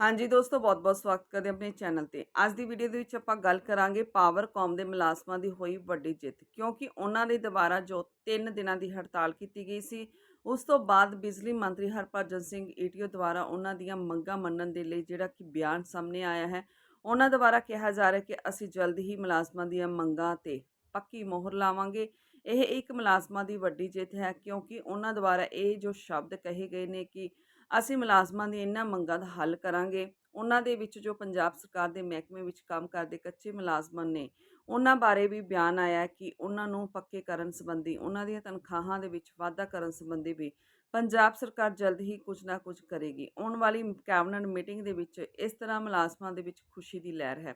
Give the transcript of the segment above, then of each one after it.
ਹਾਂਜੀ ਦੋਸਤੋ, ਬਹੁਤ-ਬਹੁਤ ਸਵਾਗਤ ਕਰਦੇ ਆਪਣੇ ਚੈਨਲ ਤੇ। ਅੱਜ ਦੀ ਵੀਡੀਓ ਦੇ ਵਿੱਚ ਆਪਾਂ ਗੱਲ ਕਰਾਂਗੇ ਪਾਵਰਕੌਮ ਦੇ ਮੁਲਾਜ਼ਮਾਂ ਦੀ ਹੋਈ ਵੱਡੀ ਜਿੱਤ, ਕਿਉਂਕਿ ਉਹਨਾਂ ਦੇ ਦੁਬਾਰਾ ਜੋ 3 ਦਿਨਾਂ ਦੀ ਹੜਤਾਲ ਕੀਤੀ ਗਈ ਸੀ, ਉਸ ਤੋਂ ਬਾਅਦ ਬਿਜਲੀ ਮੰਤਰੀ ਹਰਭਜਨ ਸਿੰਘ ਈਟੀਓ ਦੁਆਰਾ ਉਹਨਾਂ ਦੀਆਂ ਮੰਗਾਂ ਮੰਨਣ ਦੇ ਲਈ ਜਿਹੜਾ ਕਿ ਬਿਆਨ ਸਾਹਮਣੇ ਆਇਆ ਹੈ, ਉਹਨਾਂ ਦੁਆਰਾ ਕਿਹਾ ਜਾ ਰਿਹਾ ਕਿ ਅਸੀਂ ਜਲਦ ਹੀ ਮੁਲਾਜ਼ਮਾਂ ਦੀਆਂ ਮੰਗਾਂ ਤੇ ਪੱਕੀ ਮੋਹਰ ਲਾਵਾਂਗੇ। ਇਹ ਇੱਕ ਮੁਲਾਜ਼ਮਾਂ ਦੀ ਵੱਡੀ ਜਿੱਤ ਹੈ ਕਿਉਂਕਿ ਉਹਨਾਂ ਦੁਆਰਾ ਇਹ ਜੋ ਸ਼ਬਦ ਕਹੇ ਗਏ ਨੇ ਕਿ ਅਸੀਂ ਮੁਲਾਜ਼ਮਾਂ ਦੀ ਇਹਨਾਂ ਮੰਗਾਂ ਦਾ ਹੱਲ ਕਰਾਂਗੇ। ਉਹਨਾਂ ਦੇ ਵਿੱਚ ਜੋ ਪੰਜਾਬ ਸਰਕਾਰ ਦੇ ਮਹਿਕਮੇ ਵਿੱਚ ਕੰਮ ਕਰਦੇ ਕੱਚੇ ਮੁਲਾਜ਼ਮਾਂ ਨੇ, ਉਹਨਾਂ ਬਾਰੇ ਵੀ ਬਿਆਨ ਆਇਆ ਕਿ ਉਹਨਾਂ ਨੂੰ ਪੱਕੇ ਕਰਨ ਸੰਬੰਧੀ, ਉਹਨਾਂ ਦੀਆਂ ਤਨਖਾਹਾਂ ਦੇ ਵਿੱਚ ਵਾਧਾ ਕਰਨ ਸੰਬੰਧੀ ਵੀ ਪੰਜਾਬ ਸਰਕਾਰ ਜਲਦ ਹੀ ਕੁਝ ਨਾ ਕੁਝ ਕਰੇਗੀ। ਆਉਣ ਵਾਲੀ ਕੈਬਨਿਟ ਮੀਟਿੰਗ ਦੇ ਵਿੱਚ ਇਸ ਤਰ੍ਹਾਂ ਮੁਲਾਜ਼ਮਾਂ ਦੇ ਵਿੱਚ ਖੁਸ਼ੀ ਦੀ ਲਹਿਰ ਹੈ।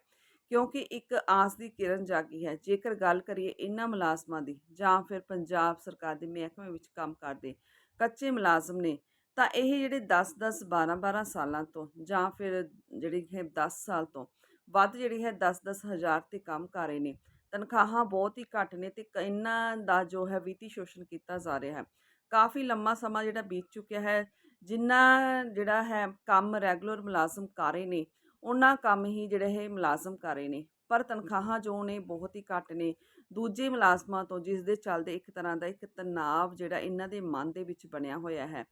ਕਿਉਂਕਿ ਇੱਕ ਆਸ ਦੀ ਕਿਰਨ ਜਾਗੀ ਹੈ। ਜੇਕਰ ਗੱਲ ਕਰੀਏ ਇਹਨਾਂ ਮੁਲਾਜ਼ਮਾਂ ਦੀ ਜਾਂ ਫਿਰ ਪੰਜਾਬ ਸਰਕਾਰ ਦੇ ਮਹਿਕਮੇ ਵਿੱਚ ਕੰਮ ਕਰਦੇ ਕੱਚੇ ਮੁਲਾਜ਼ਮ ਨੇ, ਤਾਂ ਇਹ ਜਿਹੜੇ 10-10 12-12 ਸਾਲਾਂ ਤੋਂ ਜਾਂ ਫਿਰ ਜਿਹੜੀ ਹੈ 10 ਸਾਲ ਤੋਂ ਵੱਧ ਜਿਹੜੀ ਹੈ 10-10 ਹਜ਼ਾਰ ਤੇ ਕੰਮ ਕਰ ਰਹੇ ਨੇ, ਤਨਖਾਹਾਂ ਬਹੁਤ ਹੀ ਘੱਟ ਨੇ ਤੇ ਕ- ਇਹਨਾਂ ਦਾ ਜੋ ਹੈ ਵਿੱਤੀ ਸ਼ੋਸ਼ਣ ਕੀਤਾ ਜਾ ਰਿਹਾ ਹੈ। ਕਾਫੀ ਲੰਮਾ ਸਮਾਂ ਜਿਹੜਾ ਬੀਤ ਚੁੱਕਿਆ ਹੈ, ਜਿੰਨਾ ਜਿਹੜਾ ਹੈ ਕੰਮ ਰੈਗੂਲਰ ਮੁਲਾਜ਼ਮ ਕਰ ਰਹੇ ਨੇ ਉਹਨਾਂ ਕੰਮ ਹੀ ਜਿਹੜੇ ਇਹ ਮੁਲਾਜ਼ਮ ਕਰ ਰਹੇ ਨੇ ਪਰ ਤਨਖਾਹਾਂ ਜੋ ਨੇ ਬਹੁਤ ਹੀ ਘੱਟ ਨੇ। ਦੂਜੇ ਮੁਲਾਜ਼ਮਾਂ ਤੋਂ ਜਿਸ ਦੇ ਚੱਲਦੇ ਇੱਕ ਤਰ੍ਹਾਂ ਦਾ ਇੱਕ ਤਣਾਅ ਜਿਹੜਾ ਇਹਨਾਂ ਦੇ ਮਨ ਦੇ ਵਿੱਚ ਬਣਿਆ ਹੋਇਆ ਹੈ।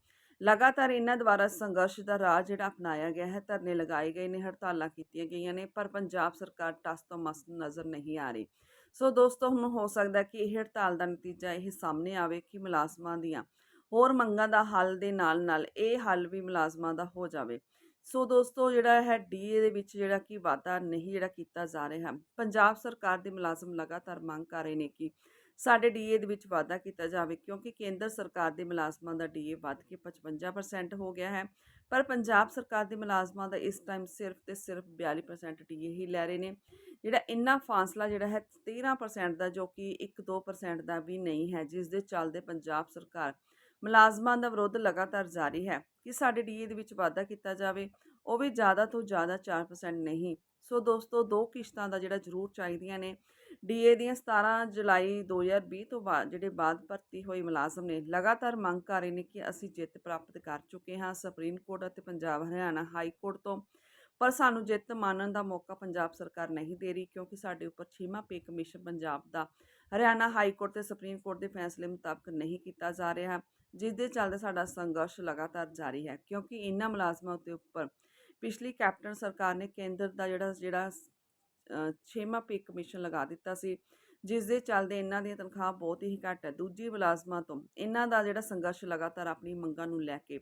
ਲਗਾਤਾਰ ਇਹਨਾਂ ਦੁਆਰਾ ਸੰਘਰਸ਼ ਦਾ ਰਾਹ ਜਿਹੜਾ ਅਪਣਾਇਆ ਗਿਆ ਹੈ ਧਰਨੇ ਲਗਾਏ ਗਏ ਨੇ ਹੜਤਾਲਾਂ ਕੀਤੀਆਂ ਗਈਆਂ ਨੇ ਪਰ ਪੰਜਾਬ ਸਰਕਾਰ ਟਸ ਤੋਂ ਮਸ ਨਜ਼ਰ ਨਹੀਂ ਆ ਰਹੀ। ਸੋ ਦੋਸਤੋ ਹੁਣ ਹੋ ਸਕਦਾ ਕਿ ਇਹ ਹੜਤਾਲ ਦਾ ਨਤੀਜਾ ਇਹ ਸਾਹਮਣੇ ਆਵੇ ਕਿ ਮੁਲਾਜ਼ਮਾਂ ਦੀਆਂ ਹੋਰ ਮੰਗਾਂ ਦਾ ਹੱਲ ਦੇ ਨਾਲ ਨਾਲ ਇਹ ਹੱਲ ਵੀ ਮੁਲਾਜ਼ਮਾਂ ਦਾ ਹੋ ਜਾਵੇ। ਸੋ ਦੋਸਤੋ, ਜਿਹੜਾ ਹੈ ਡੀਏ ਦੇ ਵਿੱਚ ਜਿਹੜਾ ਕਿ ਵਾਧਾ ਨਹੀਂ ਜਿਹੜਾ ਕੀਤਾ ਜਾ ਰਿਹਾ ਹੈ ਪੰਜਾਬ ਸਰਕਾਰ ਦੇ ਮੁਲਾਜ਼ਮ ਲਗਾਤਾਰ ਮੰਗ ਕਰ ਰਹੇ ਨੇ ਕਿ ਸਾਡੇ ਡੀਏ ਦੇ ਵਿੱਚ ਵਾਧਾ ਕੀਤਾ ਜਾਵੇ, ਕਿਉਂਕਿ ਕੇਂਦਰ ਸਰਕਾਰ ਦੇ ਮੁਲਾਜ਼ਮਾਂ ਦਾ ਡੀਏ ਵੱਧ ਕੇ 55% ਹੋ ਗਿਆ ਹੈ, ਪਰ ਪੰਜਾਬ ਸਰਕਾਰ ਦੇ ਮੁਲਾਜ਼ਮਾਂ ਦਾ ਇਸ ਟਾਈਮ ਸਿਰਫ ਤੇ ਸਿਰਫ 42% ਡੀਏ ਹੀ ਲੈ ਰਹੇ ਨੇ, ਜਿਹੜਾ ਇੰਨਾ ਫਾਸਲਾ ਜਿਹੜਾ ਹੈ 13% ਦਾ ਜੋ ਕਿ 1-2% ਦਾ ਵੀ ਨਹੀਂ ਹੈ, ਜਿਸ ਦੇ ਚੱਲਦੇ ਪੰਜਾਬ ਸਰਕਾਰ ਮੁਲਾਜ਼ਮਾਂ ਦਾ ਵਿਰੋਧ ਲਗਾਤਾਰ ਜਾਰੀ ਹੈ ਕਿ ਸਾਡੇ ਡੀਏ ਦੇ ਵਿੱਚ ਵਾਧਾ ਕੀਤਾ ਜਾਵੇ, ਉਹ ਵੀ ਜ਼ਿਆਦਾ ਤੋਂ ਜ਼ਿਆਦਾ 4% ਨਹੀਂ। ਸੋ ਦੋਸਤੋ, ਦੋ ਕਿਸ਼ਤਾਂ ਦਾ ਜਿਹੜਾ ਜ਼ਰੂਰ ਚਾਹੀਦੀਆਂ ਨੇ, ਡੀਏ ਦੀਆਂ 17 ਜੁਲਾਈ 2020 ਤੋਂ ਬਾਅਦ ਜਿਹੜੇ ਬਾਅਦ ਭਰਤੀ ਹੋਏ ਮੁਲਾਜ਼ਮ ਨੇ, ਲਗਾਤਾਰ ਮੰਗ ਕਰ ਰਹੇ ਨੇ ਕਿ ਅਸੀਂ ਜਿੱਤ ਪ੍ਰਾਪਤ ਕਰ ਚੁੱਕੇ ਹਾਂ। ਸੁਪਰੀਮ ਕੋਰਟ ਅਤੇ ਪੰਜਾਬ ਹਰਿਆਣਾ ਹਾਈ ਕੋਰਟ ਤੋਂ ਪਰ ਸਾਨੂੰ ਜਿੱਤ ਮਾਨਣ ਦਾ ਮੌਕਾ ਪੰਜਾਬ ਸਰਕਾਰ ਨਹੀਂ ਦੇ ਰਹੀ ਕਿਉਂਕਿ ਸਾਡੇ ਉੱਪਰ ਛੇਵਾਂ ਪੇ ਕਮਿਸ਼ਨ ਪੰਜਾਬ ਦਾ ਹਰਿਆਣਾ ਹਾਈ ਕੋਰਟ ਤੇ ਸੁਪਰੀਮ ਕੋਰਟ ਦੇ ਫੈਸਲੇ ਮੁਤਾਬਕ ਨਹੀਂ ਕੀਤਾ ਜਾ ਰਿਹਾ, ਜਿਸ ਦੇ ਚੱਲਦੇ ਸਾਡਾ ਸੰਘਰਸ਼ ਲਗਾਤਾਰ ਜਾਰੀ ਹੈ, ਕਿਉਂਕਿ ਇਹਨਾਂ ਮੁਲਾਜ਼ਮਾਂ ਉੱਤੇ ਉੱਪਰ ਪਿਛਲੀ ਕੈਪਟਨ ਸਰਕਾਰ ਨੇ ਕੇਂਦਰ ਦਾ ਜਿਹੜਾ ਜਿਹੜਾ ਛੇਵਾਂ ਪੇ ਕਮਿਸ਼ਨ ਲਗਾ ਦਿੱਤਾ ਸੀ, ਜਿਸ ਦੇ ਚੱਲਦੇ ਇਹਨਾਂ ਦੀਆਂ ਤਨਖਾਹ ਬਹੁਤ ਹੀ ਘੱਟ ਹੈ। ਦੂਜੀ ਮੁਲਾਜ਼ਮਾਂ ਤੋਂ ਇਹਨਾਂ ਦਾ ਜਿਹੜਾ ਸੰਘਰਸ਼ ਲਗਾਤਾਰ ਆਪਣੀ ਮੰਗਾਂ ਨੂੰ ਲੈ ਕੇ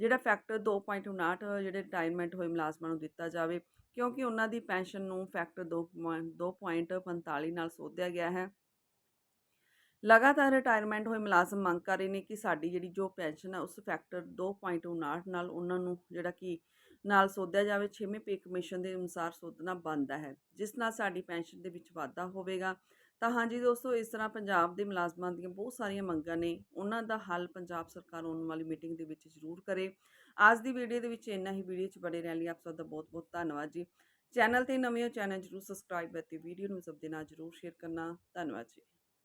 ਜਿਹੜਾ ਫੈਕਟਰ 2.59 ਜਿਹੜੇ ਰਿਟਾਇਰਮੈਂਟ ਹੋਏ ਮੁਲਾਜ਼ਮਾਂ ਨੂੰ ਦਿੱਤਾ ਜਾਵੇ, ਕਿਉਂਕਿ ਉਹਨਾਂ ਦੀ ਪੈਨਸ਼ਨ ਨੂੰ ਫੈਕਟਰ 2.45 ਨਾਲ ਸੋਧਿਆ ਗਿਆ ਹੈ। ਲਗਾਤਾਰ ਰਿਟਾਇਰਮੈਂਟ ਹੋਏ ਮੁਲਾਜ਼ਮ ਮੰਗ ਕਰ ਰਹੇ ਨੇ ਕਿ ਸਾਡੀ ਜਿਹੜੀ ਜੋ ਪੈਨਸ਼ਨ ਹੈ ਉਸ ਫੈਕਟਰ 2.59 ਨਾਲ ਉਹਨਾਂ ਨੂੰ ਜਿਹੜਾ ਕਿ ਨਾਲ ਸੋਧਿਆ ਜਾਵੇ, ਛੇਵੇਂ ਪੇ ਕਮਿਸ਼ਨ ਦੇ ਅਨੁਸਾਰ ਸੋਧਣਾ ਬਣਦਾ ਹੈ, ਜਿਸ ਨਾਲ ਸਾਡੀ ਪੈਨਸ਼ਨ ਦੇ ਵਿੱਚ ਵਾਧਾ ਹੋਵੇਗਾ। ਤਾਂ ਹਾਂਜੀ ਦੋਸਤੋ, ਇਸ ਤਰ੍ਹਾਂ ਪੰਜਾਬ ਦੇ ਮੁਲਾਜ਼ਮਾਂ ਦੀਆਂ ਬਹੁਤ ਸਾਰੀਆਂ ਮੰਗਾਂ ਨੇ। ਉਹਨਾਂ ਦਾ ਹੱਲ ਪੰਜਾਬ ਸਰਕਾਰ ਆਉਣ ਵਾਲੀ ਮੀਟਿੰਗ ਦੇ ਵਿੱਚ ਜ਼ਰੂਰ ਕਰੇ। ਅੱਜ ਦੀ ਵੀਡੀਓ ਦੇ ਵਿੱਚ ਇੰਨਾ ਹੀ। ਵੀਡੀਓ 'ਚ ਬੜੇ ਰਹਿਣ ਲਈ ਆਪ ਸਭ ਦਾ ਬਹੁਤ ਬਹੁਤ ਧੰਨਵਾਦ ਜੀ। ਚੈਨਲ ਤੇ ਨਵੇਂ ਹੋ, ਚੈਨਲ ਜ਼ਰੂਰ ਸਬਸਕ੍ਰਾਈਬ ਅਤੇ ਵੀਡੀਓ ਨੂੰ ਸਭ ਦੇ ਨਾਲ ਜ਼ਰੂਰ ਸ਼ੇਅਰ ਕਰਨਾ। ਧੰਨਵਾਦ ਜੀ।